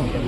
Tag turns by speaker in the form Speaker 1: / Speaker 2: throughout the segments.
Speaker 1: Oh.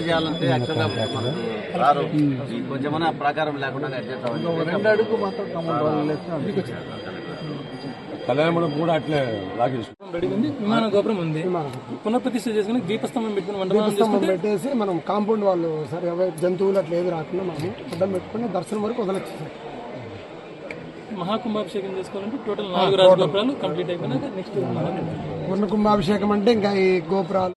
Speaker 1: చేయాలంటే యాక్చువల్గా మనకు రారు ఈ కొంచెమన్నా ప్రాకారం లేకుండా అడ్జస్ట్
Speaker 2: కళ్యాణం కూడా అట్లే
Speaker 3: విమాన గోపురం ఉంది. పునఃప్రతిష్ఠ చేసుకుని దీపస్తంభం పెట్టుకుని వంటమానం
Speaker 4: దీపస్తంభం
Speaker 3: చేసుకుంటే
Speaker 4: పెట్టేసి మనం కాంపౌండ్ వాళ్ళు సరే అవి జంతువులు అట్లా ఏది రాకుండా మనం అడ్డం పెట్టుకుని దర్శనం వరకు వదలచ్చు
Speaker 3: మహాకుంభాభిషేకం చేసుకోవాలంటే టోటల్ నాలుగు రాజగోపురాలు కంప్లీట్ అయిపోయినాక నెక్స్ట్
Speaker 4: పూర్ణ కుంభాభిషేకం అంటే ఇంకా ఈ గోపురాలు.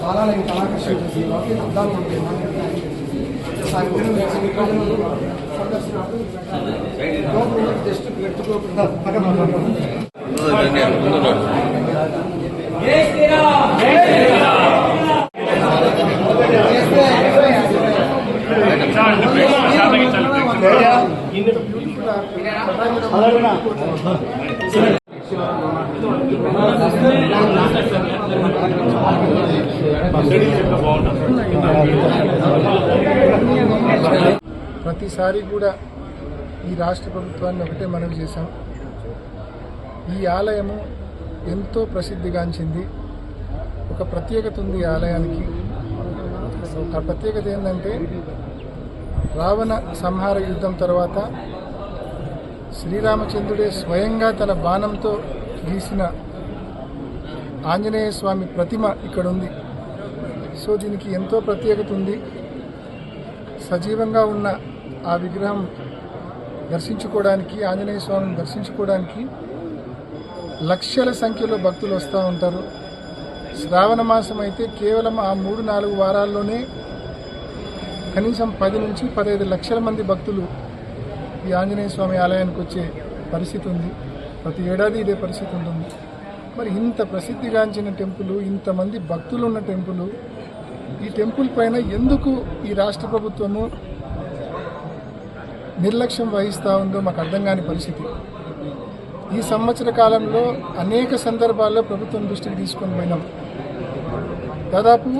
Speaker 4: బాలాలు ఇంకా ఆకర్షణ చేసి ఉంటాయి జస్ట్ పక్కన ప్రతిసారి కూడా ఈ రాష్ట్ర ప్రభుత్వాన్ని ఒకటే మనవి చేశాం. ఈ ఆలయము ఎంతో ప్రసిద్ధిగాంచింది. ఒక ప్రత్యేకత ఉంది ఈ ఆలయానికి. ఆ ప్రత్యేకత ఏంటంటే రావణ సంహార యుద్ధం తర్వాత శ్రీరామచంద్రుడే స్వయంగా తన బాణంతో గీసిన ఆంజనేయ స్వామి ప్రతిమ ఇక్కడ ఉంది సో దీనికి ఎంతో ప్రత్యేకత ఉంది. సజీవంగా ఉన్న ఆ విగ్రహం దర్శించుకోవడానికి ఆంజనేయ స్వామిని దర్శించుకోవడానికి లక్షల సంఖ్యలో భక్తులు వస్తూ ఉంటారు. శ్రావణ మాసం అయితే కేవలం ఆ మూడు నాలుగు వారాల్లోనే కనీసం పది నుంచి పదహైదు లక్షల మంది భక్తులు ఈ ఆంజనేయ స్వామి ఆలయానికి వచ్చే పరిస్థితి ఉంది. ప్రతి ఏడాది ఇదే పరిస్థితి ఉంటుంది. మరి ఇంత ప్రసిద్ధిగాంచిన టెంపుల్ ఇంతమంది భక్తులు ఉన్న టెంపుల్ ఈ టెంపుల్ పైన ఎందుకు ఈ రాష్ట్ర ప్రభుత్వము నిర్లక్ష్యం వహిస్తూ ఉందో మాకు అర్థం కాని పరిస్థితి. ఈ సంవత్సర కాలంలో అనేక సందర్భాల్లో ప్రభుత్వం దృష్టికి తీసుకొని పోయినాం. దాదాపు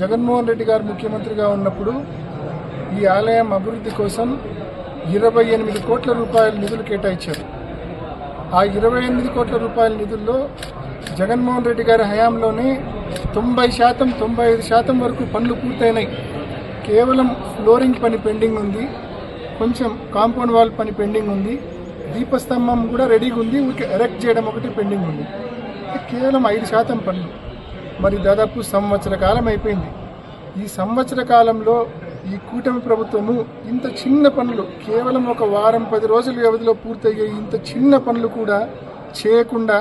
Speaker 4: జగన్మోహన్ రెడ్డి గారు ముఖ్యమంత్రిగా ఉన్నప్పుడు ఈ ఆలయం అభివృద్ధి కోసం ఇరవై ఎనిమిది కోట్ల రూపాయల నిధులు కేటాయించారు. ఆ ఇరవై ఎనిమిది కోట్ల రూపాయల నిధుల్లో జగన్మోహన్ రెడ్డి గారి హయాంలోనే తొంభై శాతం తొంభై ఐదు శాతం వరకు పనులు పూర్తయినాయి. కేవలం ఫ్లోరింగ్ పని పెండింగ్ ఉంది. కొంచెం కాంపౌండ్ వాల్ పని పెండింగ్ ఉంది. దీపస్తంభం కూడా రెడీగా ఉంది. ఊరికి ఎరెక్ట్ చేయడం ఒకటి పెండింగ్ ఉంది. కేవలం ఐదు శాతం పనులు. మరి దాదాపు సంవత్సర కాలం అయిపోయింది. ఈ సంవత్సర కాలంలో ఈ కూటమి ప్రభుత్వము ఇంత చిన్న పనులు కేవలం ఒక వారం పది రోజుల వ్యవధిలో పూర్తయ్యే ఇంత చిన్న పనులు కూడా చేయకుండా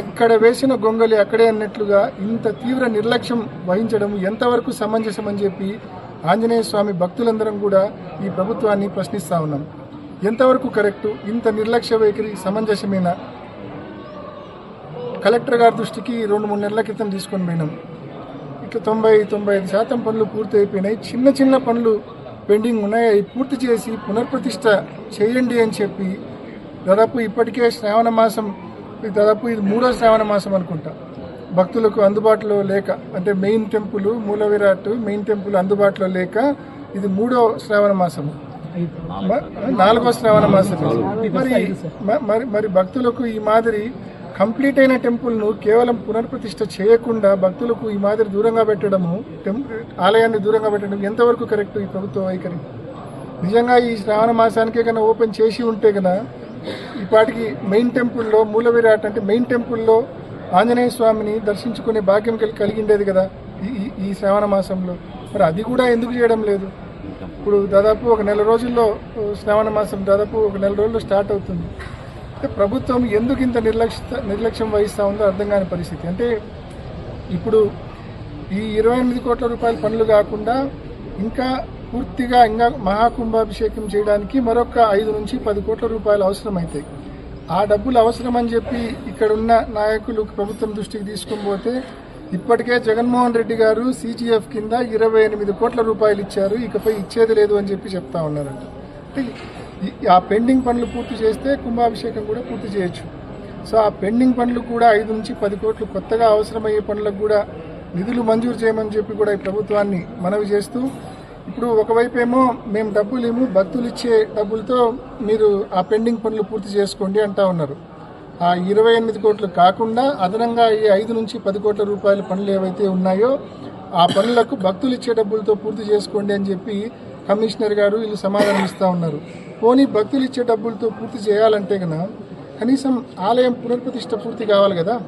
Speaker 4: ఎక్కడ వేసిన గొంగలి అక్కడే అన్నట్లుగా ఇంత తీవ్ర నిర్లక్ష్యం వహించడం ఎంతవరకు సమంజసం అని చెప్పి ఆంజనేయ స్వామి భక్తులందరం కూడా ఈ ప్రభుత్వాన్ని ప్రశ్నిస్తా ఉన్నాం. ఎంతవరకు కరెక్టు? ఇంత నిర్లక్ష్య వైఖరి సమంజసమేనా? కలెక్టర్ గారి దృష్టికి రెండు మూడు నెలల క్రితం తీసుకొని పోయినాం. ఇట్లా తొంభై తొంభై ఐదు శాతం పనులు పూర్తి అయిపోయినాయి. చిన్న చిన్న పనులు పెండింగ్ ఉన్నాయి. అవి పూర్తి చేసి పునర్ప్రతిష్ట చేయండి అని చెప్పి దాదాపు ఇప్పటికే శ్రావణ మాసం దాదాపు ఇది మూడో శ్రావణ మాసం అనుకుంటా. భక్తులకు అందుబాటులో లేక అంటే మెయిన్ టెంపుల్ మూల విరాట్ మెయిన్ టెంపుల్ అందుబాటులో లేక ఇది మూడో శ్రావణ మాసము. నాలుగో శ్రావణ మాసం మరి మరి మరి భక్తులకు ఈ మాదిరి కంప్లీట్ అయిన టెంపుల్ను కేవలం పునర్ప్రతిష్ట చేయకుండా భక్తులకు ఈ మాదిరి దూరంగా పెట్టడము టెంప్ ఆలయాన్ని దూరంగా పెట్టడం ఎంతవరకు కరెక్ట్ ఈ ప్రభుత్వ వైఖరి? నిజంగా ఈ శ్రావణ మాసానికే కన్నా ఓపెన్ చేసి ఉంటే కన్నా ఇప్పటికి మెయిన్ టెంపుల్లో మూల విరాట్ అంటే మెయిన్ టెంపుల్లో ఆంజనేయ స్వామిని దర్శించుకునే భాగ్యం కలిగి కలిగిండేది కదా ఈ- ఈ శ్రావణ మాసంలో. మరి అది కూడా ఎందుకు చేయడం లేదు? ఇప్పుడు దాదాపు ఒక నెల రోజుల్లో శ్రావణ మాసం దాదాపు ఒక నెల రోజుల్లో స్టార్ట్ అవుతుంది. అంటే ప్రభుత్వం ఎందుకు ఇంత నిర్లక్ష్య నిర్లక్ష్యం వహిస్తూ ఉందో అర్థం కాని పరిస్థితి. అంటే ఇప్పుడు ఈ ఇరవై ఎనిమిది కోట్ల రూపాయల పనులు కాకుండా ఇంకా పూర్తిగా ఇంకా మహాకుంభాభిషేకం చేయడానికి మరొక ఐదు నుంచి పది కోట్ల రూపాయలు అవసరమవుతాయి ఆ డబ్బులు అవసరం అని చెప్పి ఇక్కడున్న నాయకులు ప్రభుత్వం దృష్టికి తీసుకుని పోతే ఇప్పటికే జగన్మోహన్ రెడ్డి గారు సీజీఎఫ్ కింద ఇరవై ఎనిమిది కోట్ల రూపాయలు ఇచ్చారు. ఇకపై ఇచ్చేది లేదు అని చెప్పి చెప్తా ఉన్నారంట. అంటే ఆ పెండింగ్ పనులు పూర్తి చేస్తే కుంభాభిషేకం కూడా పూర్తి చేయొచ్చు. సో ఆ పెండింగ్ పనులు కూడా ఐదు నుంచి పది కోట్లు కొత్తగా అవసరమయ్యే పనులకు కూడా నిధులు మంజూరు చేయమని చెప్పి కూడా ఈ ప్రభుత్వాన్ని మనవి చేస్తూ ఇప్పుడు ఒకవైపు ఏమో మేము డబ్బులు ఏమో భక్తులు ఇచ్చే డబ్బులతో మీరు ఆ పెండింగ్ పనులు పూర్తి చేసుకోండి అంటా ఉన్నారు. ఆ ఇరవై ఎనిమిది కోట్లు కాకుండా అదనంగా ఈ ఐదు నుంచి పది కోట్ల రూపాయల పనులు ఏవైతే ఉన్నాయో ఆ పనులకు భక్తులు ఇచ్చే డబ్బులతో పూర్తి చేసుకోండి అని చెప్పి కమిషనర్ గారు వీళ్ళు సమాధానం ఇస్తూ ఉన్నారు. పోనీ భక్తులు ఇచ్చే డబ్బులతో పూర్తి చేయాలంటే కనుక కనీసం ఆలయం పునర్ప్రతిష్ట పూర్తి కావాలి కదా?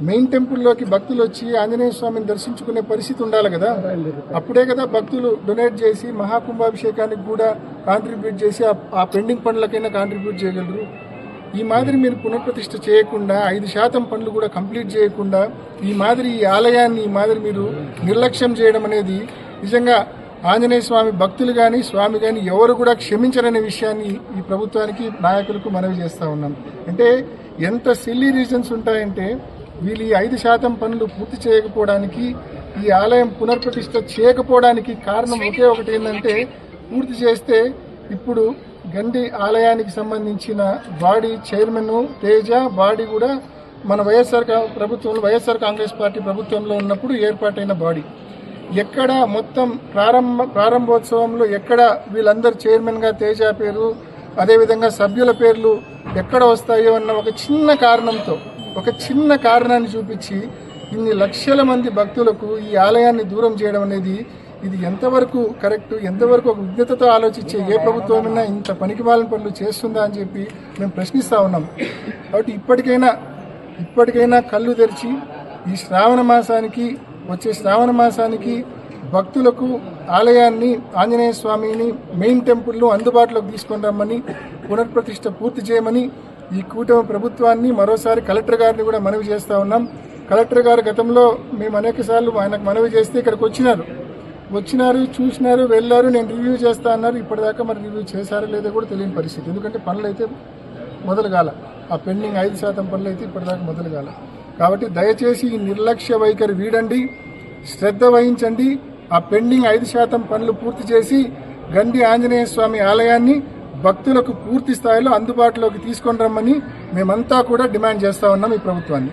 Speaker 4: మెయిన్ టెంపుల్లోకి భక్తులు వచ్చి ఆంజనేయ స్వామిని దర్శించుకునే పరిస్థితి ఉండాలి కదా? అప్పుడే కదా భక్తులు డొనేట్ చేసి మహాకుంభాభిషేకానికి కూడా కాంట్రిబ్యూట్ చేసి ఆ పెండింగ్ పనులకైనా కాంట్రిబ్యూట్ చేయగలరు? ఈ మాదిరి మీరు పునఃప్రతిష్ఠ చేయకుండా ఐదు శాతం పనులు కూడా కంప్లీట్ చేయకుండా ఈ మాదిరి ఈ ఆలయాన్ని ఈ మాదిరి మీరు నిర్లక్ష్యం చేయడం అనేది నిజంగా ఆంజనేయ స్వామి భక్తులు కానీ స్వామి కానీ ఎవరు కూడా క్షమించరనే విషయాన్ని ఈ ప్రభుత్వానికి నాయకులకు మనవి చేస్తూ ఉన్నాం. అంటే ఎంత సిల్లీ రీజన్స్ ఉంటాయంటే వీళ్ళు ఈ ఐదు శాతం పనులు పూర్తి చేయకపోవడానికి ఈ ఆలయం పునర్ప్రతిష్ట చేయకపోవడానికి కారణం ఒకే ఒకటి ఏంటంటే పూర్తి చేస్తే ఇప్పుడు గండి ఆలయానికి సంబంధించిన బాడీ చైర్మన్ తేజ బాడీ కూడా మన వైఎస్ఆర్ ప్రభుత్వంలో వైఎస్ఆర్ కాంగ్రెస్ పార్టీ ప్రభుత్వంలో ఉన్నప్పుడు ఏర్పాటైన బాడీ. ఎక్కడ మొత్తం ప్రారంభ ప్రారంభోత్సవంలో ఎక్కడ వీళ్ళందరు చైర్మన్గా తేజ పేరు అదేవిధంగా సభ్యుల పేర్లు ఎక్కడ వస్తాయో అన్న ఒక చిన్న కారణంతో ఒక చిన్న కారణాన్ని చూపించి ఇన్ని లక్షల మంది భక్తులకు ఈ ఆలయాన్ని దూరం చేయడం అనేది ఇది ఎంతవరకు కరెక్ట్? ఎంతవరకు ఒక విజ్ఞతతో ఆలోచించే ఏ ప్రభుత్వమైనా ఇంత పనికిమాలిన పనులు చేస్తుందా అని చెప్పి మేము ప్రశ్నిస్తూ ఉన్నాం. కాబట్టి ఇప్పటికైనా ఇప్పటికైనా కళ్ళు తెరిచి ఈ శ్రావణ మాసానికి వచ్చే శ్రావణ మాసానికి భక్తులకు ఆలయాన్ని ఆంజనేయ స్వామిని మెయిన్ టెంపుల్ను అందుబాటులోకి తీసుకొని రమ్మని పునర్ప్రతిష్ట పూర్తి చేయమని ఈ కూటమి ప్రభుత్వాన్ని మరోసారి కలెక్టర్ గారిని కూడా మనవి చేస్తూ ఉన్నాం. కలెక్టర్ గారు గతంలో మేము అనేక సార్లు ఆయనకు మనవి చేస్తే ఇక్కడికి వచ్చినారు. వచ్చినారు చూసినారు వెళ్ళారు నేను రివ్యూ చేస్తా అన్నారు ఇప్పటిదాకా మరి రివ్యూ చేశారో లేదో కూడా తెలియని పరిస్థితి. ఎందుకంటే పనులు అయితే మొదలు కాల ఆ పెండింగ్ ఐదు శాతం పనులు అయితే ఇప్పటిదాకా మొదలు కాల కాబట్టి దయచేసి ఈ నిర్లక్ష్య వైఖరి వీడండి శ్రద్ధ వహించండి ఆ పెండింగ్ ఐదు శాతం పనులు పూర్తి చేసి గండి ఆంజనేయ స్వామి ఆలయాన్ని భక్తులకు పూర్తి స్థాయిలో అందుబాటులోకి తీసుకొని రమ్మని మేమంతా కూడా డిమాండ్ చేస్తా ఉన్నాం ఈ ప్రభుత్వాన్ని.